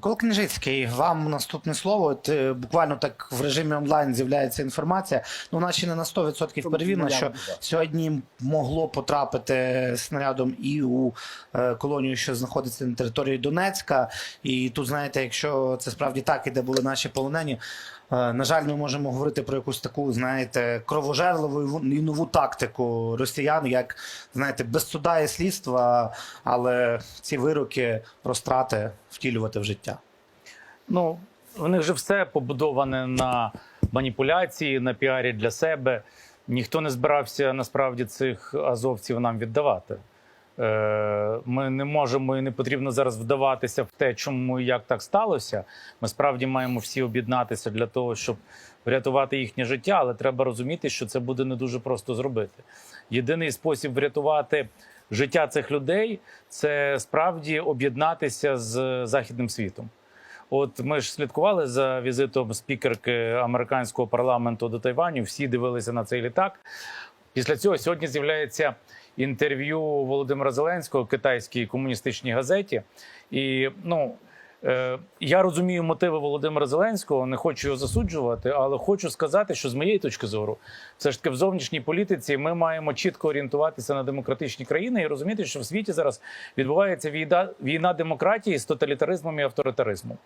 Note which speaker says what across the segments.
Speaker 1: Микола Княжицький, вам наступне слово. От, е, буквально так в режимі онлайн з'являється інформація. Ну, вона ще не на 100% перевірена, що сьогодні могло потрапити снарядом і у е, колонію, що знаходиться на території Донецька. І тут, знаєте, якщо це справді так, і де були наші полонені. Е, На жаль, ми можемо говорити про якусь таку, знаєте, кровожерливу і нову тактику росіян, як знаєте, без суда і слідства, але ці вироки розтрати втілювати в життя.
Speaker 2: Ну, в них же все побудоване на маніпуляції, на піарі для себе. Ніхто не збирався насправді цих азовців нам віддавати. Е, Ми не можемо і не потрібно зараз вдаватися в те, чому і як так сталося. Ми справді маємо всі об'єднатися для того, щоб врятувати їхнє життя, але треба розуміти, що це буде не дуже просто зробити. Єдиний спосіб врятувати життя цих людей це справді об'єднатися з західним світом. От ми ж слідкували за візитом спікерки американського парламенту до Тайваню. Всі дивилися на цей літак. Після цього сьогодні з'являється інтерв'ю Володимира Зеленського в китайській комуністичній газеті. І ну е, я розумію мотиви Володимира Зеленського, не хочу його засуджувати, але хочу сказати, що з моєї точки зору, все ж таки в зовнішній політиці ми маємо чітко орієнтуватися на демократичні країни і розуміти, що в світі зараз відбувається війна, війна демократії з тоталітаризмом і авторитаризмом.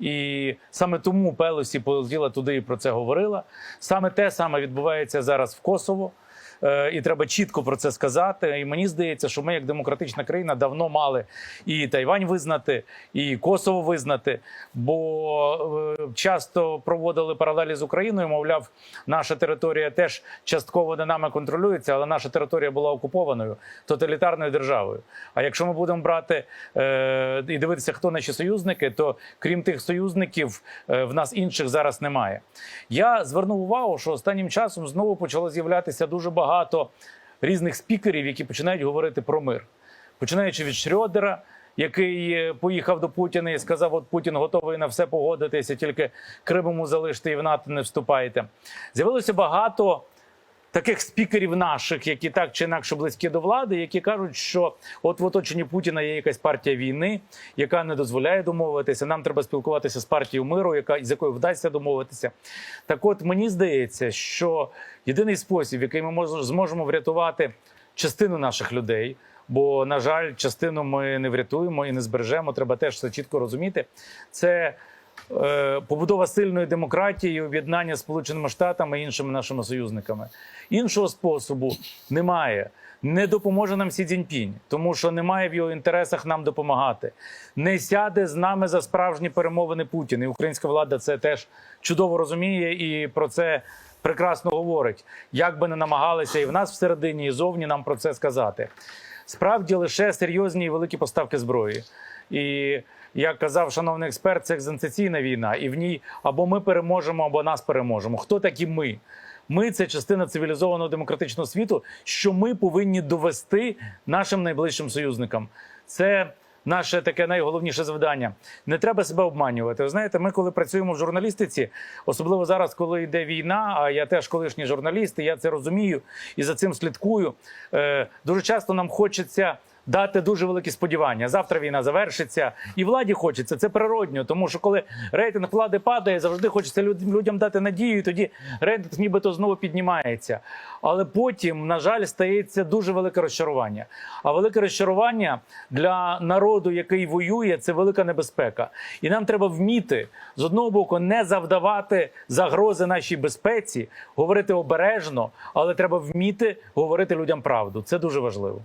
Speaker 2: І саме тому Пелосі полетіла туди і про це говорила. Саме те саме відбувається зараз в Косово. Е, І треба чітко про це сказати. І мені здається, що ми, як демократична країна, давно мали і Тайвань визнати, і Косово визнати. Бо е, часто проводили паралелі з Україною. Мовляв, наша територія теж частково не нами контролюється, але наша територія була окупованою тоталітарною державою. А якщо ми будемо брати е, і дивитися, хто наші союзники, то крім тих союзників, в нас інших зараз немає. Я звернув увагу, що останнім часом знову почало з'являтися дуже багато різних спікерів, які починають говорити про мир, починаючи від Шрьодера, який е, поїхав до Путіна і сказав: От Путін готовий на все погодитися, тільки Кримому залиште і в НАТО не вступайте. З'явилося багато таких спікерів наших, які так чи інакше близькі до влади, які кажуть, що от в оточенні Путіна є якась партія війни, яка не дозволяє домовитися. Нам треба спілкуватися з партією миру, яка з якою вдасться домовитися. Так, от мені здається, що єдиний спосіб, який ми мож- зможемо врятувати частину наших людей. Бо, на жаль, частину ми не врятуємо і не збережемо. Треба теж все чітко розуміти. Це побудова сильної демократії, об'єднання з Сполученими Штатами і іншими нашими союзниками. Іншого способу немає. Не допоможе нам Сі Цзіньпінь, тому що немає в його інтересах нам допомагати. Не сяде з нами за справжні перемовини Путін. І українська влада це теж чудово розуміє і про це прекрасно говорить. Як би не намагалися і в нас всередині, і зовні нам про це сказати. Справді лише серйозні і великі поставки зброї. І як казав шановний експерт, це екзистенційна війна, і в ній або ми переможемо, або нас переможемо. Хто такі ми? Ми це частина цивілізованого демократичного світу, що ми повинні довести нашим найближчим союзникам. Це наше таке найголовніше завдання. Не треба себе обманювати. Ви знаєте, ми, коли працюємо в журналістиці, особливо зараз, коли йде війна, а я теж колишній журналіст, і я це розумію і за цим слідкую. Е, дуже часто нам хочеться. Дати дуже великі сподівання. Завтра війна завершиться, і владі хочеться. Це природньо, тому що коли рейтинг влади падає, завжди хочеться люд- людям дати надію, і тоді рейтинг нібито знову піднімається. Але потім, на жаль, стається дуже велике розчарування. А велике розчарування для народу, який воює, це велика небезпека. І нам треба вміти з одного боку не завдавати загрози нашій безпеці, говорити обережно, але треба вміти говорити людям правду. Це дуже важливо.